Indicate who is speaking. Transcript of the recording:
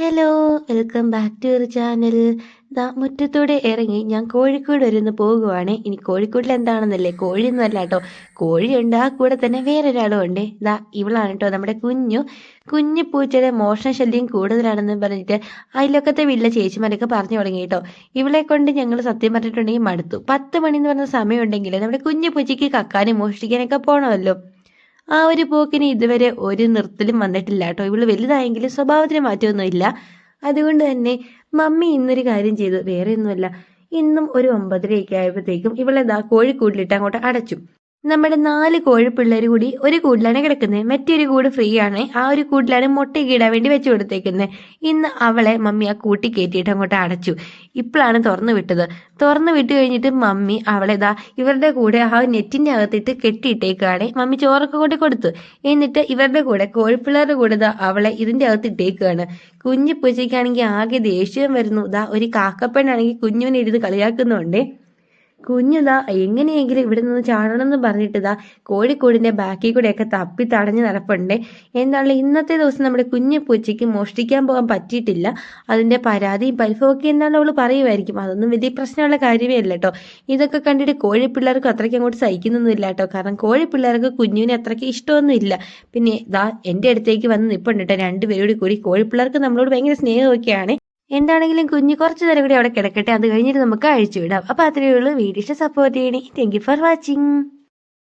Speaker 1: Hello welcome back to your channel ദാ മുറ്റത്തൂടെ ഇറങ്ങി ഞാൻ കോഴിക്കോട് വരെ ഒന്ന് പോകുവാണ്. ഇനി കോഴിക്കോട്ടിൽ എന്താണെന്നല്ലേ? കോഴിയൊന്നുമല്ല കേട്ടോ കോഴിയുണ്ട് ആ കൂടെ തന്നെ വേറൊരാളും ഉണ്ട്. ദാ ഇവളാണ് കേട്ടോ നമ്മുടെ കുഞ്ഞു. കുഞ്ഞു പൂച്ചയുടെ മോഷണ ശല്യം കൂടുതലാണെന്ന് പറഞ്ഞിട്ട് അതിലൊക്കത്തെ വീട്ടിലെ ചേച്ചിമാരൊക്കെ പറഞ്ഞു തുടങ്ങി കേട്ടോ ഇവളെ കൊണ്ട് ഞങ്ങൾ സത്യം പറഞ്ഞിട്ടുണ്ടെങ്കിൽ മടുത്തു. പത്ത് മണി എന്ന് പറഞ്ഞ സമയമുണ്ടെങ്കിൽ നമ്മുടെ കുഞ്ഞു പൂച്ചയ്ക്ക് കക്കാനും മോഷ്ടിക്കാനൊക്കെ പോകണമല്ലോ ആ ഒരു പോക്കിന് ഇതുവരെ ഒരു നിർത്തലും വന്നിട്ടില്ല കേട്ടോ. ഇവൾ വലുതായെങ്കിലും സ്വഭാവത്തിന് മാറ്റമൊന്നുമില്ല. അതുകൊണ്ട് തന്നെ മമ്മി ഇന്നൊരു കാര്യം ചെയ്തു. വേറെ ഒന്നുമല്ല. ഇന്നും ഒരു ഒമ്പതരയൊക്കെ ആയപ്പോഴത്തേക്കും ഇവളെന്താ കോഴിക്കൂട്ടിലിട്ട് അങ്ങോട്ട് അടച്ചു. നമ്മുടെ നാല് കോഴിപ്പിള്ളേർ കൂടി ഒരു കൂടിലാണ് കിടക്കുന്നത് മറ്റൊരു കൂട് ഫ്രീ ആണ് ആ ഒരു കൂട്ടിലാണ് മുട്ടയ്ക്ക് ഇടാൻ വേണ്ടി വെച്ചു കൊടുത്തേക്കുന്നത് ഇന്ന് അവളെ മമ്മി ആ കൂട്ടി കയറ്റിയിട്ട് അങ്ങോട്ട് അടച്ചു. ഇപ്പോഴാണ് തുറന്നു വിട്ടത്. തുറന്നു വിട്ട് കഴിഞ്ഞിട്ട് മമ്മി അവളെ ഇതാ ഇവരുടെ കൂടെ ആ നെറ്റിന്റെ അകത്തിട്ട് കെട്ടിയിട്ടേക്കുകയാണ് മമ്മി ചോറൊക്കെ കൊണ്ട് കൊടുത്തു. എന്നിട്ട് ഇവരുടെ കൂടെ കോഴിപ്പിള്ളേരുടെ കൂടെ ഇതാ അവളെ ഇതിന്റെ അകത്ത് ഇട്ടേക്കുകയാണ് കുഞ്ഞു പൂച്ചയ്ക്കാണെങ്കിൽ ആകെ ദേഷ്യം വരുന്നു. ഇതാ ഒരു കാക്കപ്പെണ്ണാണെങ്കിൽ കുഞ്ഞുവിനെ ഇരുന്ന് കളിയാക്കുന്നുണ്ട്. കുഞ്ഞുതാ എങ്ങനെയെങ്കിലും ഇവിടെ നിന്ന് പറഞ്ഞിട്ട് കോഴിക്കോടിന്റെ ബാക്കിൽ കൂടെയൊക്കെ തപ്പി തടഞ്ഞു നടപ്പുണ്ട്. എന്താണ് ഇന്നത്തെ ദിവസം നമ്മുടെ കുഞ്ഞു പൂച്ചയ്ക്ക് മോഷ്ടിക്കാൻ പോകാൻ പറ്റിയിട്ടില്ല. അതിന്റെ പരാതിയും പരിഭവമൊക്കെ എന്താണ് അവൾ പറയുമായിരിക്കും. അതൊന്നും വലിയ പ്രശ്നമുള്ള കാര്യമേ അല്ല കേട്ടോ. ഇതൊക്കെ കണ്ടിട്ട് കോഴി പിള്ളേർക്ക് അത്രയ്ക്ക് അങ്ങോട്ട് സഹിക്കുന്നൊന്നുമില്ല കേട്ടോ. കാരണം കോഴി പിള്ളേർക്ക് കുഞ്ഞുവിനെ അത്രയ്ക്ക് ഇഷ്ടമൊന്നുമില്ല പിന്നെ ഇതാ എന്റെ അടുത്തേക്ക് വന്ന് നിൽപ്പുണ്ട് കേട്ടോ. രണ്ടുപേരോട് കൂടി കോഴി പിള്ളേർക്ക് നമ്മളോട് ഭയങ്കര സ്നേഹമൊക്കെയാണ്. എന്താണെങ്കിലും കുഞ്ഞ് കുറച്ച് നേരം കൂടി അവിടെ കിടക്കട്ടെ. അത് കഴിഞ്ഞിട്ട് നമുക്ക് അഴിച്ചു വിടാം അപ്പോൾ അത്രയേ ഉള്ളൂ. വീഡിയോ സപ്പോർട്ട് ചെയ്യണേ. Thank for watching